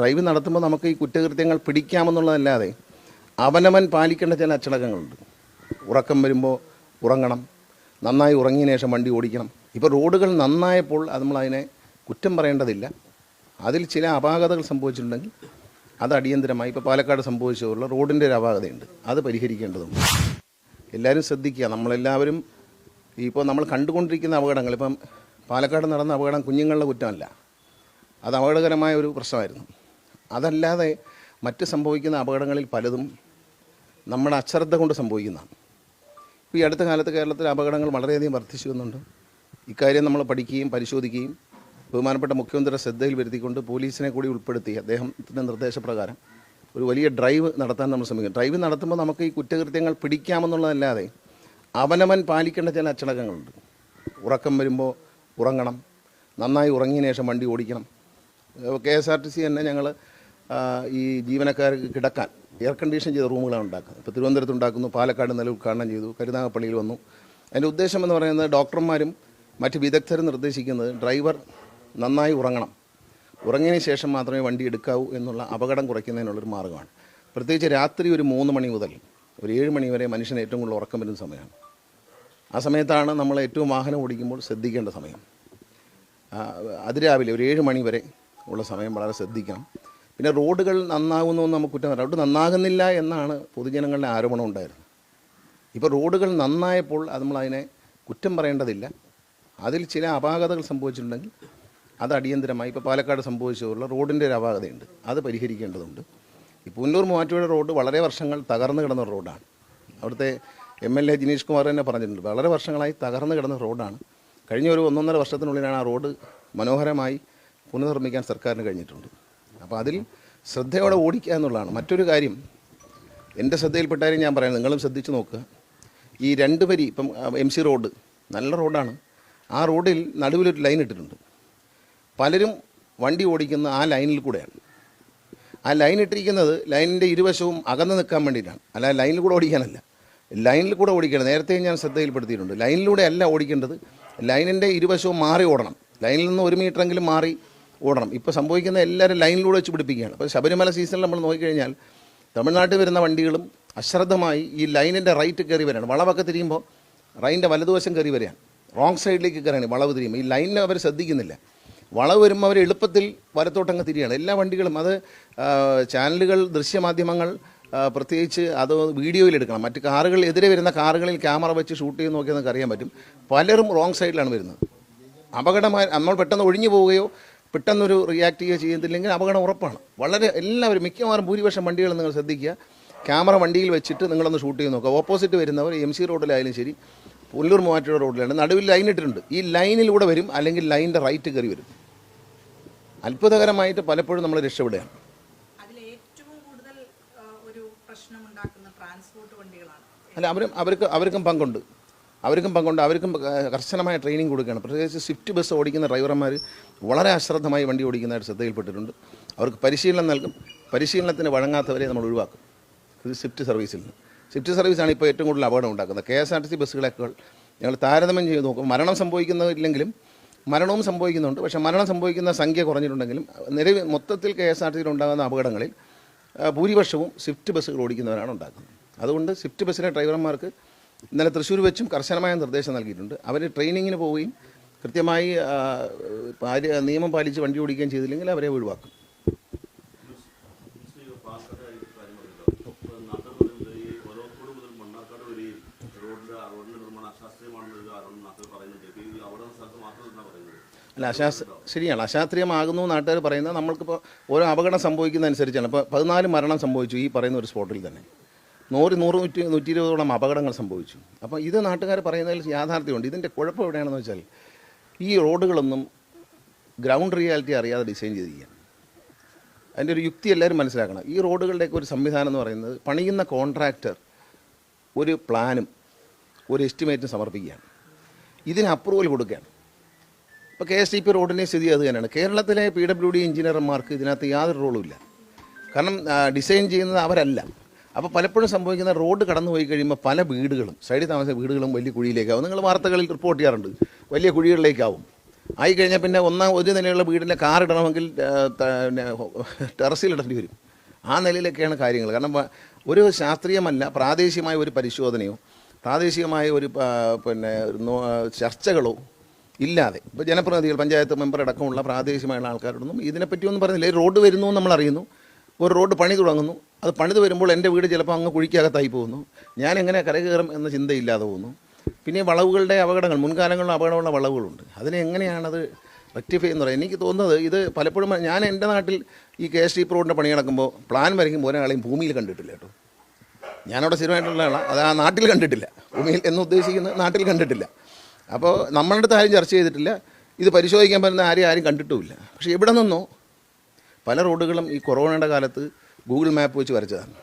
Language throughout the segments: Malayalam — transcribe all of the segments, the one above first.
ഡ്രൈവ് നടത്തുമ്പോൾ നമുക്ക് ഈ കുറ്റകൃത്യങ്ങൾ പിടിക്കാമെന്നുള്ളതല്ലാതെ അവനവൻ പാലിക്കേണ്ട ചില അച്ചടക്കങ്ങളുണ്ട്. ഉറക്കം വരുമ്പോൾ ഉറങ്ങണം. നന്നായി ഉറങ്ങിയ ശേഷം വണ്ടി ഓടിക്കണം. ഇപ്പോൾ റോഡുകൾ നന്നായപ്പോൾ അത് നമ്മളതിനെ കുറ്റം പറയേണ്ടതില്ല. അതിൽ ചില അപാകതകൾ സംഭവിച്ചിട്ടുണ്ടെങ്കിൽ അത് അടിയന്തരമായി ഇപ്പോൾ പാലക്കാട് സംഭവിച്ചതുള്ള റോഡിന്റെ ഒരു അപാകതയുണ്ട്. അത് പരിഹരിക്കേണ്ടതുണ്ട്. എല്ലാവരും ശ്രദ്ധിക്കുക. നമ്മളെല്ലാവരും ഇപ്പോൾ നമ്മൾ കണ്ടുകൊണ്ടിരിക്കുന്ന അപകടങ്ങൾ ഇപ്പം പാലക്കാട് നടന്ന അപകടം കുഞ്ഞുങ്ങളുടെ കുറ്റമല്ല. അത് അപകടകരമായ ഒരു പ്രശ്നമായിരുന്നു. അതല്ലാതെ മറ്റ് സംഭവിക്കുന്ന അപകടങ്ങളിൽ പലതും നമ്മുടെ അശ്രദ്ധ കൊണ്ട് സംഭവിക്കുന്നതാണ്. ഇപ്പോൾ ഈ അടുത്ത കാലത്ത് കേരളത്തിൽ അപകടങ്ങൾ വളരെയധികം വർദ്ധിച്ചു വന്നുണ്ട് ഇക്കാര്യം നമ്മൾ പഠിക്കുകയും പരിശോധിക്കുകയും ബഹുമാനപ്പെട്ട മുഖ്യമന്ത്രിയുടെ ശ്രദ്ധയിൽ വരുത്തിക്കൊണ്ട് പോലീസിനെ കൂടി ഉൾപ്പെടുത്തി അദ്ദേഹത്തിന്റെ നിർദ്ദേശപ്രകാരം ഒരു വലിയ ഡ്രൈവ് നടത്താൻ നമ്മൾ ശ്രമിക്കും ഡ്രൈവ് നടത്തുമ്പോൾ നമുക്ക് ഈ കുറ്റകൃത്യങ്ങൾ പിടിക്കാമെന്നുള്ളതല്ലാതെ അവനവൻ പാലിക്കേണ്ട ചില അച്ചടക്കങ്ങളുണ്ട്. ഉറക്കം വരുമ്പോൾ ഉറങ്ങണം. നന്നായി ഉറങ്ങിയ ശേഷം വണ്ടി ഓടിക്കണം. K S R T C തന്നെ ഞങ്ങൾ ഈ ജീവനക്കാർക്ക് കിടക്കാൻ എയർ കണ്ടീഷൻ ചെയ്ത റൂമുകളാണ് ഉണ്ടാക്കുന്നത്. ഇപ്പോൾ തിരുവനന്തപുരത്ത് ഉണ്ടാക്കുന്നു പാലക്കാട് നില ഉദ്ഘാടനം ചെയ്തു കരുനാഗപ്പള്ളിയിൽ വന്നു. അതിന്റെ ഉദ്ദേശം എന്ന് പറയുന്നത് ഡോക്ടർമാരും മറ്റ് വിദഗ്ധരും നിർദ്ദേശിക്കുന്നത് ഡ്രൈവർ നന്നായി ഉറങ്ങണം. ഉറങ്ങിയതിന് ശേഷം മാത്രമേ വണ്ടി എടുക്കാവൂ എന്നുള്ള അപകടം കുറയ്ക്കുന്നതിനുള്ളൊരു മാർഗമാണ് പ്രത്യേകിച്ച് രാത്രി ഒരു മൂന്ന് മണി മുതൽ ഒരു ഏഴ് മണി വരെ മനുഷ്യന് ഏറ്റവും കൂടുതൽ ഉറക്കം വരുന്ന സമയമാണ്. ആ സമയത്താണ് നമ്മൾ ഏറ്റവും വാഹനം ഓടിക്കുമ്പോൾ ശ്രദ്ധിക്കേണ്ട സമയം. അതിരാവിലെ ഒരു ഏഴ് മണി വരെ ഉള്ള സമയം വളരെ ശ്രദ്ധിക്കണം. പിന്നെ റോഡുകൾ നന്നാകുന്നു എന്ന് നമുക്ക് കുറ്റം റോഡ് നന്നാകുന്നില്ല എന്നാണ് പൊതുജനങ്ങളുടെ ആരോപണം ഉണ്ടായിരുന്നത്. ഇപ്പോൾ റോഡുകൾ നന്നായപ്പോൾ അത് നമ്മളതിനെ കുറ്റം പറയേണ്ടതില്ല. അതിൽ ചില അപാകതകൾ സംഭവിച്ചിട്ടുണ്ടെങ്കിൽ അത് അടിയന്തരമായി ഇപ്പോൾ പാലക്കാട് സംഭവിച്ചതുള്ള റോഡിന്റെ ഒരു അപാകതയുണ്ട്. അത് പരിഹരിക്കേണ്ടതുണ്ട്. ഈ പുന്നൂർ മൂവാറ്റുപുഴ റോഡ് വളരെ വർഷങ്ങൾ തകർന്നു കിടന്ന റോഡാണ്. അവിടുത്തെ M L A Jineesh Kumar തന്നെ പറഞ്ഞിട്ടുണ്ട്. വളരെ വർഷങ്ങളായി തകർന്നു കിടന്ന റോഡാണ്. കഴിഞ്ഞ ഒരു ഒന്നൊന്നര വർഷത്തിനുള്ളിലാണ് ആ റോഡ് മനോഹരമായി പുനർനിർമ്മിക്കാൻ സർക്കാരിന് കഴിഞ്ഞിട്ടുണ്ട്. അപ്പോൾ അതിൽ ശ്രദ്ധയോടെ ഓടിക്കുക എന്നുള്ളതാണ്. മറ്റൊരു കാര്യം എന്റെ ശ്രദ്ധയിൽപ്പെട്ടാലും ഞാൻ പറയാം. നിങ്ങളും ശ്രദ്ധിച്ച് നോക്കുക. ഈ രണ്ട് വരി ഇപ്പം എം സി റോഡ് നല്ല റോഡാണ്. ആ റോഡിൽ നടുവിലൊരു ലൈൻ ഇട്ടിട്ടുണ്ട്. പലരും വണ്ടി ഓടിക്കുന്ന ആ ലൈനിൽ കൂടെയാണ്. ആ ലൈൻ ഇട്ടിരിക്കുന്നത് ലൈനിന്റെ ഇരുവശവും അകന്ന് നിൽക്കാൻ വേണ്ടിയിട്ടാണ്. അല്ല ലൈനിൽ കൂടെ ഓടിക്കാനല്ല. ലൈനിൽ കൂടെ ഓടിക്കണം. നേരത്തെ ഞാൻ ശ്രദ്ധയിൽപ്പെടുത്തിയിട്ടുണ്ട്. ലൈനിലൂടെ അല്ല ഓടിക്കേണ്ടത്. ലൈനിന്റെ ഇരുവശവും മാറി ഓടണം. ലൈനിൽ നിന്ന് ഒരു മീറ്ററെങ്കിലും മാറി ഓടണം. ഇപ്പോൾ സംഭവിക്കുന്ന എല്ലാവരും ലൈനിലൂടെ വെച്ച് പിടിപ്പിക്കുകയാണ്. അപ്പോൾ ശബരിമല സീസണിൽ നമ്മൾ നോക്കിക്കഴിഞ്ഞാൽ തമിഴ്നാട്ടിൽ വരുന്ന വണ്ടികളും അശ്രദ്ധമായി ഈ ലൈനിന്റെ റൈറ്റ് കയറി വരികയാണ്. വളവൊക്കെ തിരിയുമ്പോൾ റൈന്റെ വലതുവശം കയറി വരികയാണ്. റോങ് സൈഡിലേക്ക് കയറുകയാണ് വളവ് തിരിയുമ്പോൾ ഈ ലൈനിനെ അവർ ശ്രദ്ധിക്കുന്നില്ല. വളവ് വരുമ്പോൾ അവർ എളുപ്പത്തിൽ വലത്തോട്ടങ്ങ് തിരിയാണ്. എല്ലാ വണ്ടികളും അത് ചാനലുകൾ ദൃശ്യമാധ്യമങ്ങൾ പ്രത്യേകിച്ച് അത് വീഡിയോയിൽ എടുക്കണം മറ്റ് കാറുകൾ എതിരെ വരുന്ന കാറുകളിൽ ക്യാമറ വെച്ച് ഷൂട്ട് ചെയ്ത് നോക്കിയാൽ നമുക്ക് അറിയാൻ പറ്റും. പലരും റോങ് സൈഡിലാണ് വരുന്നത്. അപകടമായി നമ്മൾ പെട്ടെന്ന് ഒഴിഞ്ഞു പോവുകയോ പെട്ടെന്നൊരു റിയാക്ട് ചെയ്യുകയോ ചെയ്യുന്നില്ലെങ്കിൽ അപകടം ഉറപ്പാണ്. വളരെ എല്ലാവരും മിക്കവാറും ഭൂരിപക്ഷം വണ്ടികൾ നിങ്ങൾ ശ്രദ്ധിക്കുക. ക്യാമറ വണ്ടിയിൽ വെച്ചിട്ട് നിങ്ങളൊന്ന് ഷൂട്ട് ചെയ്ത് നോക്കുക. ഓപ്പോസിറ്റ് വരുന്നവർ എം സി റോഡിലായാലും ശരി പുല്ലൂർ മൂവാറ്റുപുഴ റോഡിലാണ്. നടുവിൽ ലൈൻ ഇട്ടിട്ടുണ്ട്. ഈ ലൈനിലൂടെ വരും അല്ലെങ്കിൽ ലൈനിന്റെ റൈറ്റ് കയറി വരും. അത്ഭുതകരമായിട്ട് പലപ്പോഴും നമ്മൾ രക്ഷപ്പെടുകയാണ് അല്ല അവരും അവർക്ക് അവർക്കും പങ്കുണ്ട്. അവർക്കും പങ്കുണ്ട്. അവർക്കും കർശനമായ ട്രെയിനിങ് കൊടുക്കുകയാണ്. പ്രത്യേകിച്ച് സ്വിഫ്റ്റ് ബസ് ഓടിക്കുന്ന ഡ്രൈവർമാർ വളരെ അശ്രദ്ധമായി വണ്ടി ഓടിക്കുന്നതായിട്ട് ശ്രദ്ധയിൽപ്പെട്ടിട്ടുണ്ട്. അവർക്ക് പരിശീലനം നൽകും. പരിശീലനത്തിന് വഴങ്ങാത്തവരെ നമ്മൾ ഒഴിവാക്കും. ഇത് സ്വിഫ്റ്റ് സർവീസിൽ നിന്ന് സ്വിഫ്റ്റ് സർവീസാണ് ഇപ്പോൾ ഏറ്റവും കൂടുതൽ അപകടം ഉണ്ടാക്കുന്നത്. K S R T C ബസ്സുകളേക്കാൾ ഞങ്ങൾ താരതമ്യം ചെയ്ത് നോക്കും മരണം സംഭവിക്കുന്നില്ലെങ്കിലും മരണവും സംഭവിക്കുന്നുണ്ട്. പക്ഷേ മരണം സംഭവിക്കുന്ന സംഖ്യ കുറഞ്ഞിട്ടുണ്ടെങ്കിലും നിലവിൽ മൊത്തത്തിൽ കെ എസ് ആർ ടി സിയിൽ ഉണ്ടാകുന്ന അപകടങ്ങളിൽ ഭൂരിപക്ഷവും സ്വിഫ്റ്റ് ബസ്സുകൾ ഓടിക്കുന്നവരാണ് ഉണ്ടാക്കുന്നത്. അതുകൊണ്ട് സ്വിഫ്റ്റ് ബസ്സിലെ ഡ്രൈവർമാർക്ക് ഇന്നലെ തൃശ്ശൂർ വെച്ചും കർശനമായ നിർദ്ദേശം നൽകിയിട്ടുണ്ട്. അവർ ട്രെയിനിങ്ങിന് പോവുകയും കൃത്യമായി നിയമം പാലിച്ച് വണ്ടി ഓടിക്കുകയും ചെയ്തില്ലെങ്കിൽ അവരെ ഒഴിവാക്കും. അല്ല അശാസ് ശരിയാണ്. അശാസ്ത്രീയമാകുന്നു നാട്ടുകാർ പറയുന്നത് നമ്മൾക്കിപ്പോൾ ഓരോ അപകടം സംഭവിക്കുന്നതനുസരിച്ചാണ്. ഇപ്പോൾ പതിനാല് മരണം സംഭവിച്ചു ഈ പറയുന്ന ഒരു സ്പോട്ടിൽ തന്നെ. നൂറ് നൂറ് നൂറ്റി നൂറ്റി ഇരുപതോളം അപകടങ്ങൾ സംഭവിച്ചു. അപ്പോൾ ഇത് നാട്ടുകാർ പറയുന്നതിൽ യാഥാർത്ഥ്യമുണ്ട്. ഇതിന്റെ കുഴപ്പം എവിടെയാണെന്ന് വെച്ചാൽ ഈ റോഡുകളൊന്നും ഗ്രൗണ്ട് റിയാലിറ്റി അറിയാതെ ഡിസൈൻ ചെയ്തിരിക്കുകയാണ്. അതിന്റെ ഒരു യുക്തി എല്ലാവരും മനസ്സിലാക്കണം. ഈ റോഡുകളുടെയൊക്കെ ഒരു സംവിധാനം എന്ന് പറയുന്നത് പണിയുന്ന കോൺട്രാക്ടർ ഒരു പ്ലാനും ഒരു എസ്റ്റിമേറ്റും സമർപ്പിക്കുകയാണ്. ഇതിന് അപ്രൂവൽ കൊടുക്കുകയാണ്. ഇപ്പോൾ കെ എസ് ടി പി റോഡിന്റെ സ്ഥിതി അത് തന്നെയാണ്. കേരളത്തിലെ പി ഡബ്ല്യു ഡി എഞ്ചിനീയർമാർക്ക് ഇതിനകത്ത് യാതൊരു റോളും ഇല്ല. കാരണം ഡിസൈൻ ചെയ്യുന്നത് അവരല്ല. അപ്പോൾ പലപ്പോഴും സംഭവിക്കുന്ന റോഡ് കടന്നു പോയി കഴിയുമ്പോൾ പല വീടുകളും സൈഡിൽ താമസിച്ച വീടുകളും വലിയ കുഴിയിലേക്കാവും നിങ്ങൾ വാർത്തകളിൽ റിപ്പോർട്ട് ചെയ്യാറുണ്ട്. വലിയ കുഴികളിലേക്കാവും. ആയി കഴിഞ്ഞാൽ പിന്നെ ഒന്നാം ഒരു നിലയുള്ള വീടിന്റെ കാർ ഇടണമെങ്കിൽ ടെറസിലിടേണ്ടി വരും. ആ നിലയിലൊക്കെയാണ് കാര്യങ്ങൾ. കാരണം ഒരു ശാസ്ത്രീയമല്ല പ്രാദേശികമായ ഒരു പരിശോധനയോ പ്രാദേശികമായ ഒരു പിന്നെ ചർച്ചകളോ ഇല്ലാതെ. ഇപ്പോൾ ജനപ്രതിനിധികൾ പഞ്ചായത്ത് മെമ്പർ അടക്കമുള്ള പ്രാദേശികമായുള്ള ആൾക്കാരോടൊന്നും ഇതിനെപ്പറ്റിയൊന്നും പറയുന്നില്ല റോഡ് വരുന്നു നമ്മൾ അറിയുന്നു. ഒരു റോഡ് പണി തുടങ്ങുന്നു. അത് പണിത് വരുമ്പോൾ എന്റെ വീട് ചിലപ്പോൾ അങ്ങ് കുഴിക്കകത്തായി പോകുന്നു. ഞാൻ എങ്ങനെ കരകയറും എന്ന ചിന്തയില്ലാതെ പോകുന്നു. പിന്നെ വളവുകളുടെ അപകടങ്ങൾ മുൻകാലങ്ങളിലും അപകടമുള്ള വളവുകളുണ്ട്. അതിനെ എങ്ങനെയാണത് റെക്ടിഫൈ എന്ന് പറയുന്നത്? എനിക്ക് തോന്നുന്നത് ഇത് പലപ്പോഴും ഞാൻ എന്റെ നാട്ടിൽ ഈ കെ എസ് ഡി റോഡിന്റെ പണി നടക്കുമ്പോൾ പ്ലാൻ വരയ്ക്കുമ്പോൾ ഒരാളെയും ഭൂമിയിൽ കണ്ടിട്ടില്ല കേട്ടോ. ഞാനവിടെ സ്ഥിരമായിട്ടുള്ള ആളാണ് അത് ആ നാട്ടിൽ കണ്ടിട്ടില്ല. ഭൂമിയിൽ എന്ന് ഉദ്ദേശിക്കുന്നത് നാട്ടിൽ കണ്ടിട്ടില്ല. അപ്പോൾ നമ്മളുടെ അടുത്ത് ആരും ചർച്ച ചെയ്തിട്ടില്ല. ഇത് പരിശോധിക്കാൻ പറ്റുന്ന ആരെയും ആരും കണ്ടിട്ടുമില്ല. പക്ഷേ എവിടെ നിന്നോ പല റോഡുകളും ഈ കൊറോണയുടെ കാലത്ത് ഗൂഗിൾ മാപ്പ് വെച്ച് വരച്ചതാണ്.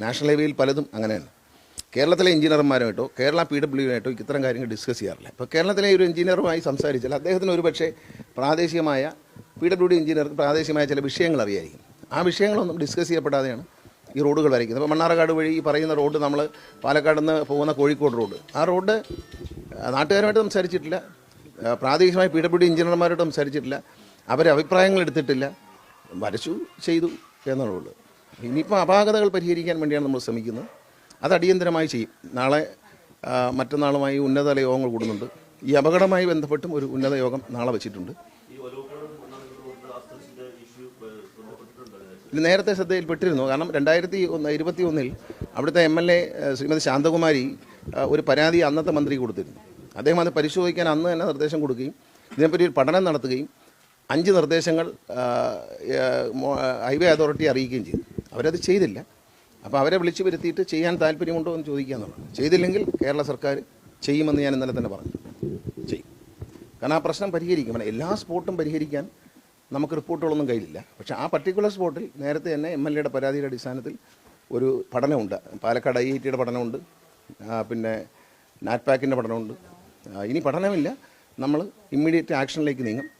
നാഷണൽ ഹൈവേയിൽ പലതും അങ്ങനെയാണ്. കേരളത്തിലെ എഞ്ചിനീയർമാരുമായിട്ടോ കേരള പി ഡബ്ല്യുമായിട്ടോ ഇത്തരം കാര്യങ്ങൾ ഡിസ്കസ് ചെയ്യാറില്ല. ഇപ്പോൾ കേരളത്തിലെ ഒരു എഞ്ചിനീയറുമായി സംസാരിച്ചാൽ അദ്ദേഹത്തിന് ഒരു പക്ഷേ പ്രാദേശികമായ പി ഡബ്ല്യു ഡി എഞ്ചിനീയർക്ക് പ്രാദേശികമായ ചില വിഷയങ്ങൾ അറിയായിരിക്കും. ആ വിഷയങ്ങളൊന്നും ഡിസ്കസ് ചെയ്യപ്പെടാതെയാണ് ഈ റോഡുകൾ വരയ്ക്കുന്നത്. ഇപ്പോൾ മണ്ണാർക്കാട് വഴി ഈ പറയുന്ന റോഡ് നമ്മൾ പാലക്കാട് നിന്ന് പോകുന്ന കോഴിക്കോട് റോഡ് ആ റോഡ് നാട്ടുകാരുമായിട്ട് സംസാരിച്ചിട്ടില്ല. പ്രാദേശികമായി പി ഡബ്ല്യു ഡി എഞ്ചിനീയർമാരോട് സംസാരിച്ചിട്ടില്ല. അവരെ അഭിപ്രായങ്ങൾ എടുത്തിട്ടില്ല. വരച്ചു ചെയ്തു എന്നുള്ളൂ ഇനിയിപ്പോൾ അപാകതകൾ പരിഹരിക്കാൻ വേണ്ടിയാണ് നമ്മൾ ശ്രമിക്കുന്നത്. അത് അടിയന്തരമായി ചെയ്യും. നാളെ മറ്റന്നാളുമായി ഉന്നതതല യോഗങ്ങൾ കൂടുന്നുണ്ട്. ഈ അപകടമായി ബന്ധപ്പെട്ടും ഒരു ഉന്നത യോഗം നാളെ വെച്ചിട്ടുണ്ട്. ഇത് നേരത്തെ ശ്രദ്ധയിൽപ്പെട്ടിരുന്നു. കാരണം രണ്ടായിരത്തി ഒന്ന് ഇരുപത്തി ഒന്നിൽ അവിടുത്തെ M L A Shrimathi Santhakumari ഒരു പരാതി അന്നത്തെ മന്ത്രി കൊടുത്തിരുന്നു. അദ്ദേഹം അത് പരിശോധിക്കാൻ അന്ന് തന്നെ നിർദ്ദേശം കൊടുക്കുകയും ഇതിനെപ്പറ്റി ഒരു പഠനം നടത്തുകയും അഞ്ച് നിർദ്ദേശങ്ങൾ ഹൈവേ അതോറിറ്റി അറിയിക്കുകയും ചെയ്തു. അവരത് ചെയ്തില്ല. അപ്പോൾ അവരെ വിളിച്ചു വരുത്തിയിട്ട് ചെയ്യാൻ താല്പര്യമുണ്ടോ എന്ന് ചോദിക്കുക എന്നുള്ളത് ചെയ്തില്ലെങ്കിൽ കേരള സർക്കാർ ചെയ്യുമെന്ന് ഞാൻ ഇന്നലെ തന്നെ പറഞ്ഞു. ചെയ്യും. കാരണം ആ പ്രശ്നം പരിഹരിക്കും. എല്ലാ സ്പോട്ടും പരിഹരിക്കാൻ നമുക്ക് റിപ്പോർട്ടുകളൊന്നും കയ്യിലില്ല. പക്ഷേ ആ പർട്ടിക്കുലർ സ്പോട്ടിൽ നേരത്തെ തന്നെ എം എൽ എയുടെ പരാതിയുടെ അടിസ്ഥാനത്തിൽ ഒരു പഠനമുണ്ട്. പാലക്കാട് ഐ ഐ ടിയുടെ പഠനമുണ്ട് പിന്നെ നാറ്റ്പാക്കിന്റെ പഠനമുണ്ട്. ഇനി പഠനമില്ല. നമ്മൾ ഇമ്മീഡിയറ്റ് ആക്ഷനിലേക്ക് നീങ്ങും.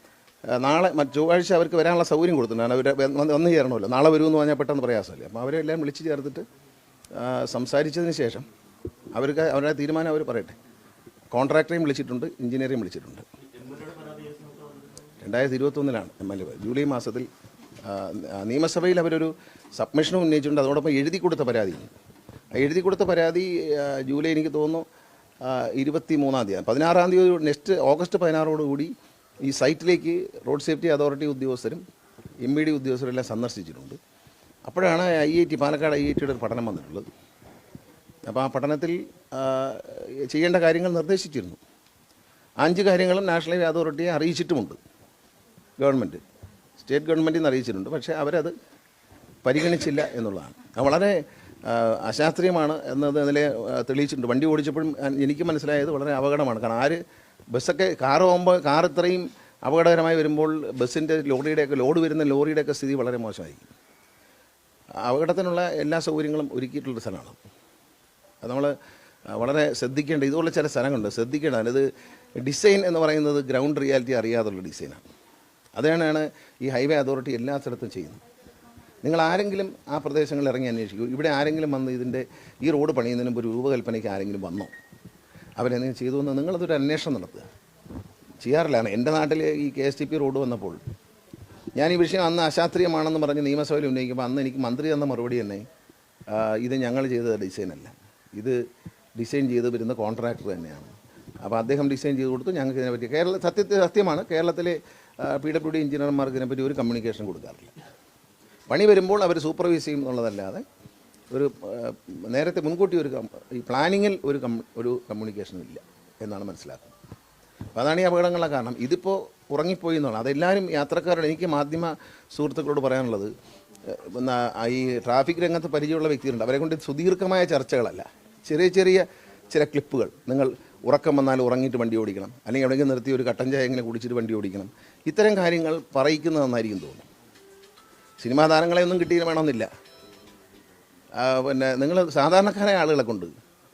നാളെ ചൊവ്വാഴ്ച അവർക്ക് വരാനുള്ള സൗകര്യം കൊടുത്തിട്ടുണ്ട്. അവർ വന്ന് ചേരണമല്ലോ. നാളെ വരുമെന്ന് പറഞ്ഞാൽ പെട്ടെന്ന് പ്രയാസമല്ലേ. അപ്പോൾ അവരെ എല്ലാം വിളിച്ച് ചേർത്തിട്ട് സംസാരിച്ചതിന് ശേഷം അവർക്ക് അവരുടെ തീരുമാനം അവർ പറയട്ടെ. കോൺട്രാക്ടറെയും വിളിച്ചിട്ടുണ്ട് എഞ്ചിനീയറെയും വിളിച്ചിട്ടുണ്ട്. രണ്ടായിരത്തി ഇരുപത്തൊന്നിലാണ് എം എൽ എ ജൂലൈ മാസത്തിൽ നിയമസഭയിൽ അവരൊരു സബ്മിഷനും ഉന്നയിച്ചിട്ടുണ്ട്. അതോടൊപ്പം എഴുതി കൊടുത്ത പരാതി. എഴുതി കൊടുത്ത പരാതി ജൂലൈ എനിക്ക് തോന്നുന്നു ഇരുപത്തി മൂന്നാം തീയതി പതിനാറാം തീയതി നെക്സ്റ്റ് ഓഗസ്റ്റ് പതിനാറോടുകൂടി ഈ സൈറ്റിലേക്ക് റോഡ് സേഫ്റ്റി അതോറിറ്റി ഉദ്യോഗസ്ഥരും എം ബി ഡി ഉദ്യോഗസ്ഥരും എല്ലാം സന്ദർശിച്ചിട്ടുണ്ട്. അപ്പോഴാണ് I I T Palakkad I I ടിയുടെ ഒരു പഠനം വന്നിട്ടുള്ളത്. അപ്പോൾ ആ പഠനത്തിൽ ചെയ്യേണ്ട കാര്യങ്ങൾ നിർദ്ദേശിച്ചിരുന്നു. അഞ്ച് കാര്യങ്ങളും നാഷണൽ ഹൈവേ അതോറിറ്റിയെ അറിയിച്ചിട്ടുമുണ്ട്. ഗവൺമെന്റ് സ്റ്റേറ്റ് ഗവൺമെന്റിൽ നിന്ന് അറിയിച്ചിട്ടുണ്ട്. പക്ഷേ അവരത് പരിഗണിച്ചില്ല എന്നുള്ളതാണ്. അത് വളരെ അശാസ്ത്രീയമാണ് എന്നത് അതിലെ തെളിയിച്ചിട്ടുണ്ട്. വണ്ടി ഓടിച്ചപ്പോഴും എനിക്ക് മനസ്സിലായത് വളരെ അപകടമാണ്. കാരണം ആര് ബസ്സൊക്കെ കാർ പോകുമ്പോൾ കാർ ഇത്രയും അപകടകരമായി വരുമ്പോൾ ബസ്സിന്റെ ലോറിയുടെയൊക്കെ ലോഡ് വരുന്ന ലോറിയുടെയൊക്കെ സ്ഥിതി വളരെ മോശമായിരിക്കും അപകടത്തിനുള്ള എല്ലാ സൗകര്യങ്ങളും ഒരുക്കിയിട്ടുള്ള സ്ഥലമാണ്. അത് നമ്മൾ വളരെ ശ്രദ്ധിക്കേണ്ട ഇതുപോലെ ചില സ്ഥലങ്ങളുണ്ട്. ശ്രദ്ധിക്കേണ്ടതാണ് ഇത് ഡിസൈൻ എന്ന് പറയുന്നത് ഗ്രൗണ്ട് റിയാലിറ്റി അറിയാതുള്ള ഡിസൈനാണ്. അതാണ് ഈ ഹൈവേ അതോറിറ്റി എല്ലാ സ്ഥലത്തും ചെയ്യുന്നത്. നിങ്ങൾ ആരെങ്കിലും ആ പ്രദേശങ്ങളിൽ ഇറങ്ങി അന്വേഷിക്കൂ. ഇവിടെ ആരെങ്കിലും വന്ന് ഇതിന്റെ ഈ റോഡ് പണിയുന്നതിന് മുമ്പ് രൂപകൽപ്പനയ്ക്ക് ആരെങ്കിലും വന്നോ? അവരെന്തെങ്കിലും ചെയ്തു എന്ന് നിങ്ങളതൊരു അന്വേഷണം നടത്തുക. ചെയ്യാറില്ലാണ് എന്റെ നാട്ടിൽ ഈ K S T P road വന്നപ്പോൾ ഞാൻ ഈ വിഷയം അന്ന് അശാസ്ത്രീയമാണെന്ന് പറഞ്ഞ് നിയമസഭയിൽ ഉന്നയിക്കുമ്പോൾ അന്ന് എനിക്ക് മന്ത്രി തന്ന മറുപടി തന്നെ ഇത് ഞങ്ങൾ ചെയ്ത ഡിസൈനല്ല ഇത് ഡിസൈൻ ചെയ്ത് വരുന്ന കോൺട്രാക്ടർ തന്നെയാണ്. അപ്പോൾ അദ്ദേഹം ഡിസൈൻ ചെയ്ത് കൊടുത്തു. ഞങ്ങൾക്ക് ഇതിനെപ്പറ്റി കേരള സത്യത്തെ സത്യമാണ്. കേരളത്തിലെ പി ഡബ്ല്യു ഡി എഞ്ചിനീയർമാർക്ക് ഇതിനെപ്പറ്റി ഒരു കമ്മ്യൂണിക്കേഷൻ കൊടുക്കാറില്ല. പണി വരുമ്പോൾ അവർ സൂപ്പർവൈസ് ചെയ്യും എന്നുള്ളതല്ലാതെ ഒരു നേരത്തെ മുൻകൂട്ടി ഒരു ഈ പ്ലാനിങ്ങിൽ ഒരു ഒരു കമ്മ്യൂണിക്കേഷനും ഇല്ല എന്നാണ് മനസ്സിലാക്കുന്നത്. അപ്പോൾ അതാണ് ഈ അപകടങ്ങളുടെ കാരണം. ഇതിപ്പോൾ ഉറങ്ങിപ്പോയി എന്നുള്ളത് അതെല്ലാവരും യാത്രക്കാരോട് എനിക്ക് മാധ്യമ സുഹൃത്തുക്കളോട് പറയാനുള്ളത് ഈ ട്രാഫിക് രംഗത്ത് പരിചയമുള്ള വ്യക്തികളുണ്ട്. അവരെ കൊണ്ട് സുദീർഘമായ ചർച്ചകളല്ല. ചെറിയ ചെറിയ ചില ക്ലിപ്പുകൾ. നിങ്ങൾ ഉറക്കം വന്നാൽ ഉറങ്ങിയിട്ട് വണ്ടി ഓടിക്കണം. അല്ലെങ്കിൽ എവിടെയെങ്കിലും നിർത്തി ഒരു കട്ടൻ ചായ എങ്ങനെ കുടിച്ചിട്ട് വണ്ടി ഓടിക്കണം. ഇത്തരം കാര്യങ്ങൾ പറയിക്കുന്നത് നന്നായിരിക്കും തോന്നുന്നു. സിനിമാ താരങ്ങളെ ഒന്നും കിട്ടിയെന്ന് വേണമെന്നില്ല. പിന്നെ നിങ്ങൾ സാധാരണക്കാരായ ആളുകളെ കൊണ്ട്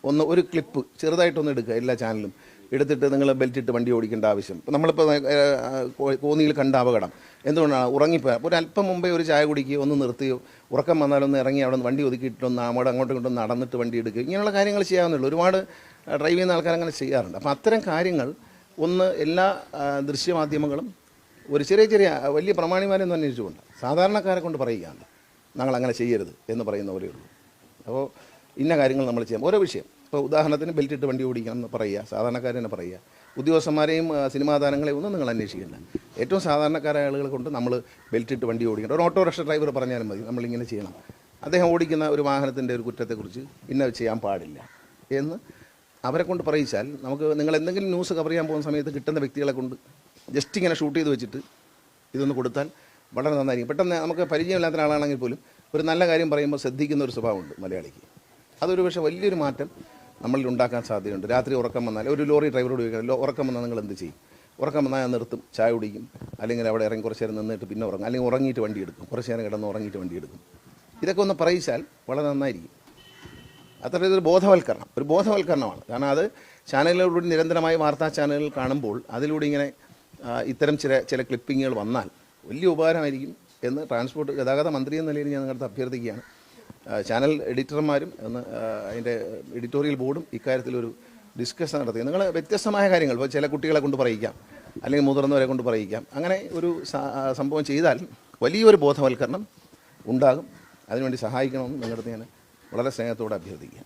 ഒന്ന് ഒരു ക്ലിപ്പ് ചെറുതായിട്ടൊന്ന് എടുക്കുക എല്ലാ ചാനലും എടുത്തിട്ട് നിങ്ങൾ ബെൽറ്റ് ഇട്ട് വണ്ടി ഓടിക്കേണ്ട ആവശ്യം. ഇപ്പം നമ്മളിപ്പോൾ കോന്നിയിൽ കണ്ട അപകടം. എന്തുകൊണ്ടാണ്? ഉറങ്ങിപ്പോയാൽ ഒരു അല്പം മുമ്പേ ഒരു ചായ കുടിക്കുകയോ ഒന്ന് നിർത്തിയോ ഉറക്കം വന്നാലൊന്ന് ഇറങ്ങി അവിടെ നിന്ന് വണ്ടി ഒതുക്കിയിട്ടൊന്ന് അങ്ങോട്ട് അങ്ങോട്ടും ഇങ്ങോട്ടും നടന്നിട്ട് വണ്ടി എടുക്കുക. ഇങ്ങനെയുള്ള കാര്യങ്ങൾ ചെയ്യാവുന്നുള്ളൂ ഒരുപാട് ഡ്രൈവ് ചെയ്യുന്ന ആൾക്കാർ അങ്ങനെ ചെയ്യാറുണ്ട്. അപ്പോൾ അത്തരം കാര്യങ്ങൾ ഒന്ന് എല്ലാ ദൃശ്യമാധ്യമങ്ങളും ഒരു ചെറിയ ചെറിയ വലിയ പ്രമാണിമാരെന്ന് അന്വേഷിച്ചുകൊണ്ട് സാധാരണക്കാരെ കൊണ്ട് പറയുകയാണ്. ഞങ്ങൾ അങ്ങനെ ചെയ്യരുത് എന്ന് പറയുന്നവരേ ഉള്ളൂ. അപ്പോൾ ഇന്ന കാര്യങ്ങൾ നമ്മൾ ചെയ്യാം. ഓരോ വിഷയം. ഇപ്പോൾ ഉദാഹരണത്തിന് ബെൽറ്റ് ഇട്ട് വണ്ടി ഓടിക്കണം എന്ന് പറയുക സാധാരണക്കാരെന്നെ പറയുക. ഉദ്യോഗസ്ഥന്മാരെയും സിനിമാ താരങ്ങളെയും ഒന്നും നിങ്ങൾ അന്വേഷിക്കില്ല ഏറ്റവും സാധാരണക്കാരായ ആളുകളെ കൊണ്ട് നമ്മൾ ബെൽറ്റ് ഇട്ട് വണ്ടി ഓടിക്കണം. ഒരു ഓട്ടോറിക്ഷ ഡ്രൈവർ പറഞ്ഞാലും മതി നമ്മളിങ്ങനെ ചെയ്യണം. അദ്ദേഹം ഓടിക്കുന്ന ഒരു വാഹനത്തിന്റെ ഒരു കുറ്റത്തെക്കുറിച്ച് ഇന്ന ചെയ്യാൻ പാടില്ല എന്ന് അവരെ കൊണ്ട് പറയിച്ചാൽ നമുക്ക് നിങ്ങൾ എന്തെങ്കിലും ന്യൂസ് കവർ ചെയ്യാൻ പോകുന്ന സമയത്ത് കിട്ടുന്ന വ്യക്തികളെ കൊണ്ട് ജസ്റ്റ് ഇങ്ങനെ ഷൂട്ട് ചെയ്ത് വെച്ചിട്ട് ഇതൊന്ന് കൊടുത്താൽ വളരെ നന്നായിരിക്കും. പെട്ടെന്ന് നമുക്ക് പരിചയമില്ലാത്ത ആളാണെങ്കിൽ പോലും ഒരു നല്ല കാര്യം പറയുമ്പോൾ ശ്രദ്ധിക്കുന്ന ഒരു സ്വഭാവമുണ്ട് മലയാളിക്ക്. അതൊരു പക്ഷേ വലിയൊരു മാറ്റം നമ്മളിൽ ഉണ്ടാക്കാൻ സാധ്യതയുണ്ട്. രാത്രി ഉറക്കം വന്നാൽ ഒരു ലോറി ഡ്രൈവറോട് "ലോ- ഉറക്കം വന്നാൽ നിങ്ങൾ എന്ത് ചെയ്യും? ഉറക്കം വന്നാൽ ഞാൻ നിർത്തും ചായ കുടിക്കും അല്ലെങ്കിൽ അവിടെ ഇറങ്ങി കുറച്ച് നേരം നിന്നിട്ട് പിന്നെ ഉറങ്ങും അല്ലെങ്കിൽ ഉറങ്ങിയിട്ട് വണ്ടി എടുക്കും കുറച്ച് നേരം കിടന്ന് ഉറങ്ങിയിട്ട് വണ്ടി എടുക്കും. ഇതൊക്കെ ഒന്ന് പറയിച്ചാൽ വളരെ നന്നായിരിക്കും. അത്ര ഇതൊരു ബോധവൽക്കരണം ഒരു ബോധവൽക്കരണമാണ്. കാരണം അത് ചാനലുകളിലൂടെ നിരന്തരമായി വാർത്താ ചാനലുകൾ കാണുമ്പോൾ അതിലൂടെ ഇങ്ങനെ ഇത്തരം ചില ചില ക്ലിപ്പിങ്ങുകൾ വന്നാൽ വലിയ ഉപകാരമായിരിക്കും എന്ന് ട്രാൻസ്പോർട്ട് ഗതാഗത മന്ത്രി എന്ന നിലയിൽ ഞാൻ നിങ്ങളുടെ അഭ്യർത്ഥിക്കുകയാണ്. ചാനൽ എഡിറ്റർമാരും എന്ന് അതിന്റെ എഡിറ്റോറിയൽ ബോർഡും ഇക്കാര്യത്തിലൊരു ഡിസ്കഷൻ നടത്തി. നിങ്ങൾ വ്യത്യസ്തമായ കാര്യങ്ങൾ ഇപ്പോൾ ചില കുട്ടികളെ കൊണ്ട് പറയിക്കാം അല്ലെങ്കിൽ മുതിർന്നവരെ കൊണ്ട് പറയിക്കാം. അങ്ങനെ ഒരു സംഭവം ചെയ്താൽ വലിയൊരു ബോധവൽക്കരണം ഉണ്ടാകും. അതിനുവേണ്ടി സഹായിക്കണമെന്ന് നിങ്ങളുടെ ഞാൻ വളരെ സ്നേഹത്തോടെ അഭ്യർത്ഥിക്കാം